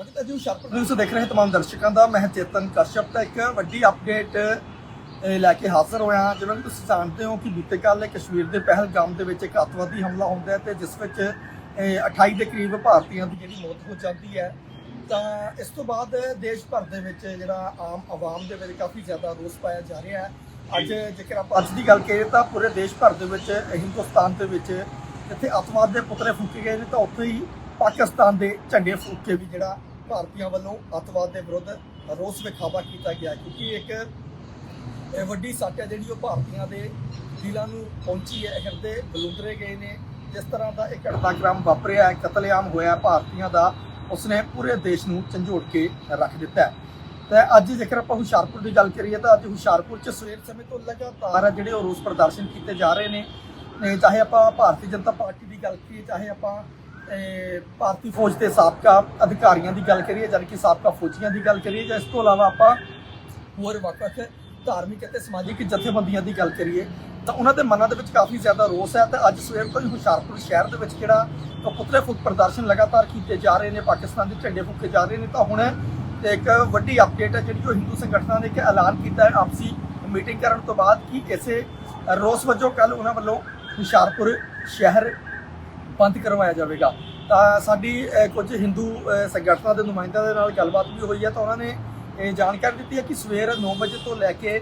ਸਵਾਗਤ ਹੈ ਜੀ ਹੁਸ਼ਿਆਰਪੁਰ ਨਿਊਜ਼ ਦੇਖ ਰਹੇ ਤਮਾਮ ਦਰਸ਼ਕਾਂ ਦਾ। ਮੈਂ ਚੇਤਨ ਕਸ਼ਪ ਤਾਂ ਇੱਕ ਵੱਡੀ ਅਪਡੇਟ ਲੈ ਕੇ ਹਾਜ਼ਰ ਹੋਇਆ ਜਿਵੇਂ ਕਿ ਤੁਸੀਂ ਜਾਣਦੇ ਹੋ ਕਿ ਬੀਤੇ ਕੱਲ੍ਹ ਕਸ਼ਮੀਰ ਦੇ ਪਹਿਲਗਾਮ ਦੇ ਵਿੱਚ ਇੱਕ ਅੱਤਵਾਦੀ ਹਮਲਾ ਹੁੰਦਾ ਹੈ ਤੇ ਜਿਸ ਵਿੱਚ ਅਹ, 28 ਦੇ ਕਰੀਬ ਭਾਰਤੀਆਂ ਦੀ ਜਿਹੜੀ ਮੌਤ ਹੋ ਜਾਂਦੀ ਹੈ। ਤਾਂ ਇਸ ਤੋਂ ਬਾਅਦ ਦੇਸ਼ ਭਰ ਦੇ ਵਿੱਚ ਜਿਹੜਾ ਆਮ ਆਵਾਮ ਦੇ ਵਿੱਚ ਕਾਫੀ ਜ਼ਿਆਦਾ ਰੋਸ ਪਾਇਆ ਜਾ ਰਿਹਾ ਹੈ। ਅੱਜ ਜੇਕਰ ਆਪਾਂ ਅੱਜ ਦੀ ਗੱਲ ਕਰੀਏ ਤਾਂ ਪੂਰੇ ਦੇਸ਼ ਭਰ ਦੇ ਵਿੱਚ ਹਿੰਦੁਸਤਾਨ ਦੇ ਵਿੱਚ ਜਿੱਥੇ ਅੱਤਵਾਦ ਦੇ ਪੁਤਲੇ ਫੂਕੇ ਗਏ ਨੇ ਤਾਂ ਉੱਥੇ ਹੀ ਪਾਕਿਸਤਾਨ ਦੇ ਝੰਡੇ ਫੂਕ ਕੇ ਵੀ ਜਿਹੜਾ ਭਾਰਤੀਆਂ ਵੱਲੋਂ ਅੱਤਵਾਦ ਦੇ ਵਿਰੁੱਧ ਰੋਸ ਵਿਖਾਵਾ ਕੀਤਾ ਗਿਆ ਕਿਉਂਕਿ ਇੱਕ ਇਹ ਵੱਡੀ ਸੱਟ ਹੈ ਜਿਹੜੀ ਉਹ ਭਾਰਤੀਆਂ ਦੇ ਦਿਲਾਂ ਨੂੰ ਪਹੁੰਚੀ ਹੈ ਹਿਰਦੇ ਬਲੁੰਦਰੇ ਗਏ ਨੇ। ਜਿਸ ਤਰ੍ਹਾਂ ਦਾ ਇੱਕ ਘਟਨਾਕ੍ਰਮ ਵਾਪਰਿਆ ਹੈ, ਕਤਲੇਆਮ ਹੋਇਆ ਭਾਰਤੀਆਂ ਦਾ, ਉਸਨੇ ਪੂਰੇ ਦੇਸ਼ ਨੂੰ ਝੰਜੋੜ ਕੇ ਰੱਖ ਦਿੱਤਾ ਹੈ। ਤੇ ਅੱਜ ਜੇਕਰ ਆਪਾਂ ਹੁਸ਼ਿਆਰਪੁਰ ਦੀ ਗੱਲ ਕਰੀਏ ਤਾਂ ਅੱਜ ਹੁਸ਼ਿਆਰਪੁਰ 'ਚ ਸਵੇਰ ਸਮੇਂ ਤੋਂ ਲਗਾਤਾਰ ਜਿਹੜੇ ਉਹ ਰੋਸ ਪ੍ਰਦਰਸ਼ਨ ਕੀਤੇ ਜਾ ਰਹੇ ਨੇ। ਚਾਹੇ ਆਪਾਂ ਭਾਰਤੀ ਜਨਤਾ ਪਾਰਟੀ ਦੀ ਗੱਲ ਕਰੀਏ, ਚਾਹੇ ਆਪਾਂ ਭਾਰਤੀ ਫੌਜ ਦੇ ਸਾਬਕਾ ਅਧਿਕਾਰੀਆਂ ਦੀ ਗੱਲ ਕਰੀਏ ਜਦ ਕਿ ਸਾਬਕਾ ਫੌਜੀਆਂ ਦੀ ਗੱਲ ਕਰੀਏ, ਜਾਂ ਇਸ ਤੋਂ ਇਲਾਵਾ ਆਪਾਂ ਹੋਰ ਵੱਖ-ਵੱਖ ਧਾਰਮਿਕ ਅਤੇ ਸਮਾਜਿਕ ਜਥੇਬੰਦੀਆਂ ਦੀ ਗੱਲ ਕਰੀਏ, ਤਾਂ ਉਹਨਾਂ ਦੇ ਮਨਾਂ ਦੇ ਵਿੱਚ ਕਾਫੀ ਜ਼ਿਆਦਾ ਰੋਸ ਹੈ ਤੇ ਅੱਜ ਸਵੇਰ ਤੋਂ ਹੀ ਹੁਸ਼ਿਆਰਪੁਰ ਸ਼ਹਿਰ ਦੇ ਵਿੱਚ ਜਿਹੜਾ ਉਹ ਪੁਤਲੇ ਫੂਕ ਪ੍ਰਦਰਸ਼ਨ ਲਗਾਤਾਰ ਕੀਤੇ ਜਾ ਰਹੇ ਨੇ, ਪਾਕਿਸਤਾਨ ਦੇ ਝੰਡੇ ਫੂਕੇ ਜਾ ਰਹੇ ਨੇ, ਤਾਂ ਹੁਣ ਇੱਕ ਵੱਡੀ ਅਪਡੇਟ ਹੈ ਜਿਹੜੀ ਉਹ ਹਿੰਦੂ ਸੰਗਠਨਾਂ ਨੇ ਇੱਕ ਐਲਾਨ ਕੀਤਾ ਹੈ ਆਪਸੀ ਮੀਟਿੰਗ ਕਰਨ ਤੋਂ ਬਾਅਦ ਕਿ ਕਿਸੇ ਰੋਸ ਵਜੋਂ ਕੱਲ ਉਹਨਾਂ ਵੱਲੋਂ ਹੁਸ਼ਿਆਰਪੁਰ ਸ਼ਹਿਰ ਬੰਦ ਕਰਵਾਇਆ ਜਾਵੇਗਾ। ਤਾਂ ਸਾਡੀ ਕੁਝ ਹਿੰਦੂ ਸੰਗਠਨਾਂ ਦੇ ਨੁਮਾਇੰਦਿਆਂ ਦੇ ਨਾਲ ਗੱਲਬਾਤ ਵੀ ਹੋਈ ਹੈ ਤਾਂ ਉਹਨਾਂ ਨੇ ਇਹ ਜਾਣਕਾਰੀ ਦਿੱਤੀ ਹੈ ਕਿ ਸਵੇਰ 9 ਵਜੇ ਤੋਂ ਲੈ ਕੇ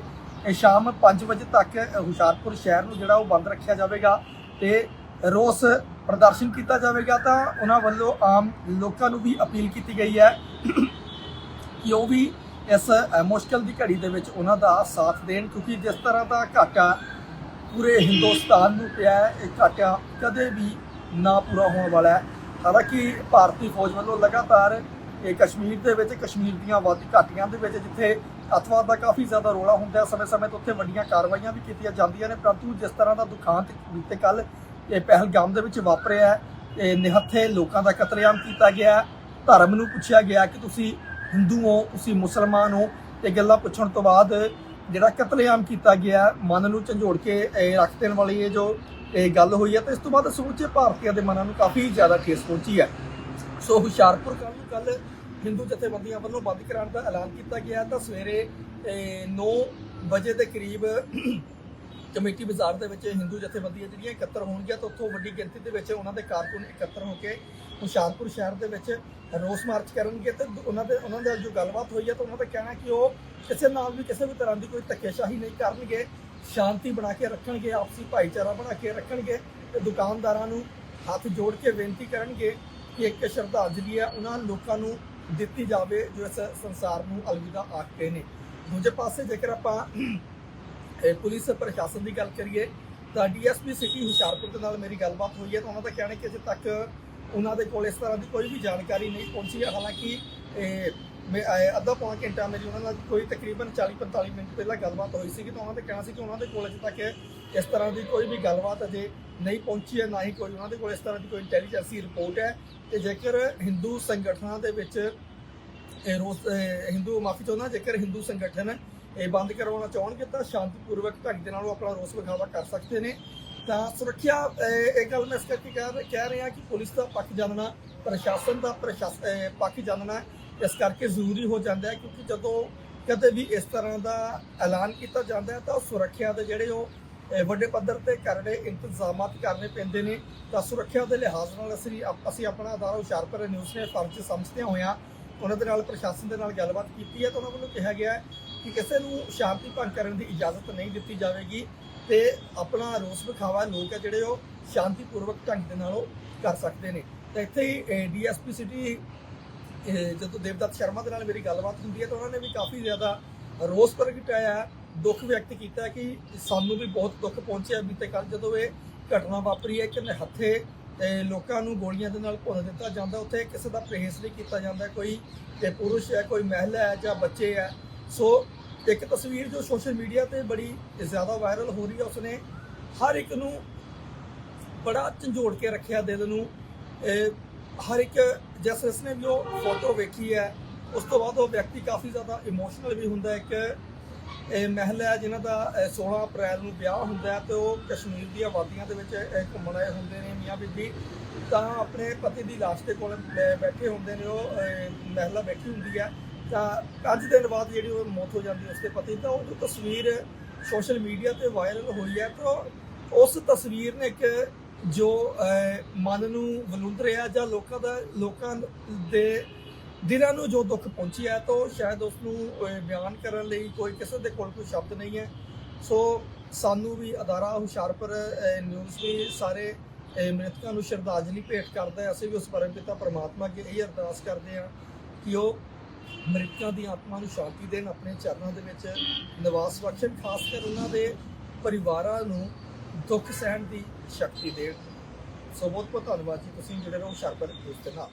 ਸ਼ਾਮ 5 ਵਜੇ ਤੱਕ ਹੁਸ਼ਿਆਰਪੁਰ ਸ਼ਹਿਰ ਨੂੰ ਜਿਹੜਾ ਉਹ ਬੰਦ ਰੱਖਿਆ ਜਾਵੇਗਾ ਤੇ ਰੋਸ ਪ੍ਰਦਰਸ਼ਨ ਕੀਤਾ ਜਾਵੇਗਾ ਤਾਂ ਉਹਨਾਂ ਵੱਲੋਂ ਆਮ ਲੋਕਾਂ ਨੂੰ ਵੀ ਅਪੀਲ ਕੀਤੀ ਗਈ ਹੈ ਕਿ ਉਹ ਵੀ ਇਸ ਅਹ, ਮੁਸ਼ਕਲ ਦੀ ਘੜੀ ਦੇ ਵਿੱਚ ਉਹਨਾਂ ਦਾ ਸਾਥ ਦੇਣ ਕਿਉਂਕਿ ਜਿਸ ਤਰ੍ਹਾਂ ਦਾ ਘਾਟਾ ਪੂਰੇ ਹਿੰਦੁਸਤਾਨ ਨੂੰ ਪਿਆ ਹੈ ਇਹ ਘਾਟਾ ਕਦੇ ਵੀ ਨਾ ਪੂਰਾ ਹੋਣ ਵਾਲਾ ਹੈ। ਹਾਲਾਂਕਿ ਭਾਰਤੀ ਫੌਜ ਵੱਲੋਂ ਲਗਾਤਾਰ ਇਹ ਕਸ਼ਮੀਰ ਦੇ ਵਿੱਚ, ਕਸ਼ਮੀਰ ਦੀਆਂ ਵਾਦੀ ਘਾਟੀਆਂ ਦੇ ਵਿੱਚ ਜਿੱਥੇ ਅਤਵਾਦ ਦਾ ਕਾਫੀ ਜ਼ਿਆਦਾ ਰੋਲਾ ਹੁੰਦਾ ਸਮੇਂ-ਸਮੇਂ ਤੇ ਉੱਥੇ ਵੱਡੀਆਂ ਕਾਰਵਾਈਆਂ ਵੀ ਕੀਤੀਆਂ ਜਾਂਦੀਆਂ ਨੇ, ਪਰੰਤੂ ਜਿਸ ਤਰ੍ਹਾਂ ਦਾ ਦੁਖਾਂਤ ਬੀਤੇ ਕੱਲ ਇਹ ਪਹਿਲਗਾਮ ਦੇ ਵਿੱਚ ਵਾਪਰਿਆ ਇਹ ਨਿਹੱਥੇ ਲੋਕਾਂ ਦਾ ਕਤਲੇਆਮ ਕੀਤਾ ਗਿਆ ਧਰਮ ਨੂੰ ਪੁੱਛਿਆ ਗਿਆ ਕਿ ਤੁਸੀਂ ਹਿੰਦੂ ਹੋ, ਤੁਸੀਂ ਮੁਸਲਮਾਨ ਹੋ, ਇਹ ਗੱਲਾਂ ਪੁੱਛਣ ਤੋਂ ਬਾਅਦ ਜਿਹੜਾ ਕਤਲੇਆਮ ਕੀਤਾ ਗਿਆ ਮਨ ਨੂੰ ਝੰਜੋੜ ਕੇ ਰੱਖ ਦੇਣ ਵਾਲੀ ਇਹ ਜੋ ਇਹ ਗੱਲ ਹੋਈ ਹੈ ਤੇ ਇਸ ਤੋਂ ਬਾਅਦ ਸਮੁੱਚੇ ਭਾਰਤੀਆਂ ਦੇ ਮਨਾਂ ਨੂੰ ਕਾਫੀ ਜ਼ਿਆਦਾ ਠੇਸ ਪਹੁੰਚੀ ਹੈ। ਸੋ ਹੁਸ਼ਿਆਰਪੁਰ ਕੱਲ੍ਹ ਨੂੰ ਕੱਲ ਹਿੰਦੂ ਜਥੇਬੰਦੀਆਂ ਵੱਲੋਂ ਬੰਦ ਕਰਾਉਣ ਦਾ ਐਲਾਨ ਕੀਤਾ ਗਿਆ ਤਾਂ ਸਵੇਰੇ 9 ਵਜੇ ਦੇ ਕਰੀਬ ਕਮੇਟੀ ਬਾਜ਼ਾਰ ਦੇ ਵਿੱਚ ਹਿੰਦੂ ਜਥੇਬੰਦੀਆਂ ਜਿਹੜੀਆਂ ਇਕੱਤਰ ਹੋਣਗੀਆਂ ਤਾਂ ਉੱਥੋਂ ਵੱਡੀ ਗਿਣਤੀ ਦੇ ਵਿੱਚ ਉਹਨਾਂ ਦੇ ਕਾਰਕੁਨ ਇਕੱਤਰ ਹੋ ਕੇ ਹੁਸ਼ਿਆਰਪੁਰ ਸ਼ਹਿਰ ਦੇ ਵਿੱਚ ਰੋਸ ਮਾਰਚ ਕਰਨਗੇ ਤੇ ਉਹਨਾਂ ਦੇ ਉਹਨਾਂ ਦੇ ਜੋ ਗੱਲਬਾਤ ਹੋਈ ਹੈ ਤਾਂ ਉਹਨਾਂ ਦਾ ਕਹਿਣਾ ਕਿ ਉਹ ਕਿਸੇ ਨਾਲ ਵੀ ਕਿਸੇ ਵੀ ਤਰ੍ਹਾਂ ਦੀ ਕੋਈ ਧੱਕੇਸ਼ਾਹੀ ਨਹੀਂ ਕਰਨਗੇ। ਸ਼ਾਂਤੀ ਬਣਾ ਕੇ ਰੱਖਣਗੇ, ਆਪਸੀ ਭਾਈਚਾਰਾ ਬਣਾ ਕੇ ਰੱਖਣਗੇ ਤੇ ਦੁਕਾਨਦਾਰਾਂ ਨੂੰ ਹੱਥ ਜੋੜ ਕੇ ਬੇਨਤੀ ਕਰਨਗੇ ਕਿ ਇੱਕ ਸ਼ਰਧਾਂਜਲੀ ਹੈ, ਉਹਨਾਂ ਲੋਕਾਂ ਨੂੰ ਦਿੱਤੀ ਜਾਵੇ ਜੋ ਇਸ ਸੰਸਾਰ ਨੂੰ ਅਲਵਿਦਾ ਆਖਦੇ ਨੇ। ਦੂਜੇ ਪਾਸੇ ਜੇਕਰ ਆਪਾਂ ਪੁਲਿਸ ਪ੍ਰਸ਼ਾਸਨ ਦੀ ਗੱਲ ਕਰੀਏ, ਤਾਂ ਡੀਐਸਪੀ ਸਿਟੀ ਹੁਸ਼ਿਆਰਪੁਰ ਦੇ ਨਾਲ ਮੇਰੀ ਗੱਲਬਾਤ ਹੋਈ ਹੈ, ਤਾਂ ਉਹਨਾਂ ਦਾ ਕਹਿਣਾ ਕਿ ਅਜੇ ਤੱਕ ਉਹਨਾਂ ਦੇ ਕੋਲ ਇਸ ਤਰ੍ਹਾਂ ਦੀ ਕੋਈ ਵੀ ਜਾਣਕਾਰੀ ਨਹੀਂ ਪਹੁੰਚੀ ਹੈ। ਹਾਲਾਂਕਿ ਇਹ ਮੈਂ ਇਹ ਅੱਧਾ ਪੌਣਾ ਘੰਟਾ ਮੇਰੀ ਉਹਨਾਂ ਨਾਲ ਕੋਈ ਤਕਰੀਬਨ 40-45 ਮਿੰਟ ਪਹਿਲਾਂ ਗੱਲਬਾਤ ਹੋਈ ਸੀ ਤਾਂ ਉਹਨਾਂ ਦੇ ਕਹਿਣਾ ਸੀ ਕਿ ਉਹਨਾਂ ਦੇ ਕੋਲ ਅਜੇ ਤੱਕ ਇਸ ਤਰ੍ਹਾਂ ਦੀ ਕੋਈ ਵੀ ਗੱਲਬਾਤ ਅਜੇ ਨਹੀਂ ਪਹੁੰਚੀ ਹੈ, ਨਾ ਹੀ ਕੋਈ ਉਹਨਾਂ ਦੇ ਕੋਲ ਇਸ ਤਰ੍ਹਾਂ ਦੀ ਕੋਈ ਇੰਟੈਲੀਜੈਂਸੀ ਰਿਪੋਰਟ ਹੈ। ਤੇ ਜੇਕਰ ਹਿੰਦੂ ਸੰਗਠਨਾਂ ਦੇ ਵਿੱਚ ਰੋਸ ਹਿੰਦੂ ਮਾਫੀ ਚਾਹੁੰਦਾ, ਜੇਕਰ ਹਿੰਦੂ ਸੰਗਠਨ ਇਹ ਬੰਦ ਕਰਵਾਉਣਾ ਚਾਹਣਗੇ ਤਾਂ ਸ਼ਾਂਤੀਪੂਰਵਕ ਢੰਗ ਦੇ ਨਾਲ ਉਹ ਆਪਣਾ ਰੋਸ ਵਿਖਾਵਾ ਕਰ ਸਕਦੇ ਨੇ। ਤਾਂ ਸੁਰੱਖਿਆ, ਇਹ ਗੱਲ ਮੈਂ ਇਸ ਕਰਕੇ ਕਹਿ ਕਹਿ ਰਿਹਾ ਕਿ ਪੁਲਿਸ ਦਾ ਪੱਖ ਜਾਣਨਾ, ਪ੍ਰਸ਼ਾਸਨ ਦਾ ਪ੍ਰਸ਼ਾਸਨ ਪੱਖ ਜਾਣਨਾ ਇਸ ਕਰਕੇ ਜ਼ਰੂਰੀ ਹੋ ਜਾਂਦਾ ਹੈ ਕਿਉਂਕਿ ਜਦੋਂ ਕਦੇ ਵੀ ਇਸ ਤਰ੍ਹਾਂ ਦਾ ਐਲਾਨ ਕੀਤਾ ਜਾਂਦਾ ਹੈ ਤਾਂ ਸੁਰੱਖਿਆ ਦੇ ਜਿਹੜੇ ਉਹ ਵੱਡੇ ਪੱਧਰ ਤੇ ਕਰਨੇ ਇੰਤਜ਼ਾਮਾਤ ਕਰਨੇ ਪੈਂਦੇ ਨੇ, ਤਾਂ ਸੁਰੱਖਿਆ ਦੇ ਲਿਹਾਜ਼ ਨਾਲ ਅਸੀਂ ਅਸੀਂ ਆਪਣਾ ਅਦਾਰਾ ਹੁਸ਼ਿਆਰਪੁਰ ਨਿਊਜ਼ ਨੇ ਫਰਜ਼ ਸਮਝਦੇ ਹੋਇਆਂ ਉਹਨਾਂ ਦੇ ਨਾਲ ਪ੍ਰਸ਼ਾਸਨ ਦੇ ਨਾਲ ਗੱਲਬਾਤ ਕੀਤੀ ਹੈ ਤਾਂ ਉਹਨਾਂ ਵੱਲੋਂ ਕਿਹਾ ਗਿਆ ਹੈ ਕਿ ਕਿਸੇ ਨੂੰ ਸ਼ਾਂਤੀ ਭੰਗ ਕਰਨ ਦੀ ਇਜਾਜ਼ਤ ਨਹੀਂ ਦਿੱਤੀ ਜਾਵੇਗੀ ਤੇ ਆਪਣਾ ਰੋਸ ਵਿਖਾਵਾ ਲੋਕ ਹੈ ਜਿਹੜੇ ਉਹ ਸ਼ਾਂਤੀਪੂਰਵਕ ਢੰਗ ਦੇ ਨਾਲ ਉਹ ਕਰ ਸਕਦੇ ਨੇ। ਤਾਂ ਇੱਥੇ ਹੀ ਡੀਐਸਪੀ ਸਿਟੀ ਜਦੋਂ ਦੇਵਦੱਤ ਸ਼ਰਮਾ ਦੇ ਨਾਲ ਮੇਰੀ ਗੱਲਬਾਤ ਹੁੰਦੀ ਹੈ ਤਾਂ ਉਹਨਾਂ ਨੇ ਵੀ ਕਾਫੀ ਜ਼ਿਆਦਾ ਰੋਸ ਪ੍ਰਗਟਾਇਆ ਦੁੱਖ ਵਿਅਕਤ ਕੀਤਾ ਕਿ ਸਾਨੂੰ ਵੀ ਬਹੁਤ ਦੁੱਖ ਪਹੁੰਚਿਆ ਬੀਤੇ ਕੱਲ ਜਦੋਂ ਇਹ ਘਟਨਾ ਵਾਪਰੀ ਹੈ ਕਿ ਨਿਹੱਥੇ ਲੋਕਾਂ ਨੂੰ ਗੋਲੀਆਂ ਦੇ ਨਾਲ ਭੁੰਨ ਦਿੱਤਾ ਜਾਂਦਾ ਉੱਥੇ ਕਿਸੇ ਦਾ ਪ੍ਰੇਸ ਨਹੀਂ ਕੀਤਾ ਜਾਂਦਾ, ਕੋਈ ਤੇ ਪੁਰਸ਼ ਹੈ, ਕੋਈ ਮਹਿਲਾ ਹੈ ਜਾਂ ਬੱਚੇ ਹੈ। ਸੋ ਇੱਕ ਤਸਵੀਰ ਜੋ ਸੋਸ਼ਲ ਮੀਡੀਆ ਤੇ ਬੜੀ ਜ਼ਿਆਦਾ ਵਾਇਰਲ ਹੋ ਰਹੀ ਹੈ, ਉਸਨੇ ਹਰ ਇੱਕ ਨੂੰ ਬੜਾ ਝੰਜੋੜ ਕੇ ਰੱਖਿਆ, ਦਿਲ ਨੂੰ ਹਰ ਇੱਕ ਜਿਸ ਨੇ ਵੀ ਉਹ ਫੋਟੋ ਵੇਖੀ ਹੈ ਉਸ ਤੋਂ ਬਾਅਦ ਉਹ ਵਿਅਕਤੀ ਕਾਫੀ ਜ਼ਿਆਦਾ ਇਮੋਸ਼ਨਲ ਵੀ ਹੁੰਦਾ ਹੈ ਇੱਕ ਇਹ ਮਹਿਲਾ ਹੈ ਜਿਨ੍ਹਾਂ ਦਾ ਅਹ, 16 ਅਪ੍ਰੈਲ ਨੂੰ ਵਿਆਹ ਹੁੰਦਾ ਹੈ ਤੇ ਉਹ ਕਸ਼ਮੀਰ ਦੀਆਂ ਵਾਦੀਆਂ ਦੇ ਵਿੱਚ ਘੁੰਮਣ ਆਏ ਹੁੰਦੇ ਨੇ ਮੀਆਂ ਬੀਬੀ। ਤਾਂ ਆਪਣੇ ਪਤੀ ਦੀ ਲਾਸ਼ ਦੇ ਕੋਲ ਬੈ- ਬੈਠੇ ਹੁੰਦੇ ਨੇ ਉਹ ਮਹਿਲਾ ਬੈਠੀ ਹੁੰਦੀ ਹੈ। ਤਾਂ ਅੱਜ ਦਿਨ ਬਾਅਦ ਜਿਹੜੀ ਉਹ ਮੌਤ ਹੋ ਜਾਂਦੀ ਹੈ ਉਸਦੇ ਪਤੀ ਤਾਂ ਉਹ ਜੋ ਤਸਵੀਰ ਸੋਸ਼ਲ ਮੀਡੀਆ ਤੇ ਵਾਇਰਲ ਹੋਈ ਹੈ ਤਾਂ ਉਸ ਤਸਵੀਰ ਨੇ ਇੱਕ ਜੋ ਮਨ ਨੂੰ ਵਲੂੰਦ ਰਿਹਾ ਜਾਂ ਲੋਕਾਂ ਦਾ, ਲੋਕਾਂ ਦੇ ਦਿਲਾਂ ਨੂੰ ਜੋ ਦੁੱਖ ਪਹੁੰਚਿਆ ਤਾਂ ਉਹ ਸ਼ਾਇਦ ਉਸ ਨੂੰ ਬਿਆਨ ਕਰਨ ਲਈ ਕੋਈ ਕਿਸੇ ਦੇ ਕੋਲ ਕੋਈ ਸ਼ਬਦ ਨਹੀਂ ਹੈ। ਸੋ ਸਾਨੂੰ ਵੀ ਅਦਾਰਾ ਹੁਸ਼ਿਆਰਪੁਰ ਨਿਊਜ਼ ਵੀ ਸਾਰੇ ਮ੍ਰਿਤਕਾਂ ਨੂੰ ਸ਼ਰਧਾਂਜਲੀ ਭੇਟ ਕਰਦਾ ਹੈ। ਅਸੀਂ ਵੀ ਉਸ ਪਰਮ ਪਿਤਾ ਪਰਮਾਤਮਾ ਅੱਗੇ ਇਹ ਅਰਦਾਸ ਕਰਦੇ ਹਾਂ ਕਿ ਉਹ ਮ੍ਰਿਤਕਾਂ ਦੀ ਆਤਮਾ ਨੂੰ ਸ਼ਾਂਤੀ ਦੇਣ, ਆਪਣੇ ਚਰਨਾਂ ਦੇ ਵਿੱਚ ਨਿਵਾਸ ਬਖਸ਼ਣ, ਖਾਸ ਕਰ ਉਹਨਾਂ ਦੇ ਪਰਿਵਾਰਾਂ ਨੂੰ ਦੁੱਖ ਸਹਿਣ ਦੀ ਸ਼ਕਤੀ ਦੇਣ ਸੋ ਬਹੁਤ ਬਹੁਤ ਧੰਨਵਾਦ ਜੀ। ਤੁਸੀਂ ਜਿਹੜੇ ਰਹੋ ਹੁਸ਼ਿਆਰਪੁਰ ਨਿਊਜ਼ ਦੇ ਨਾਲ।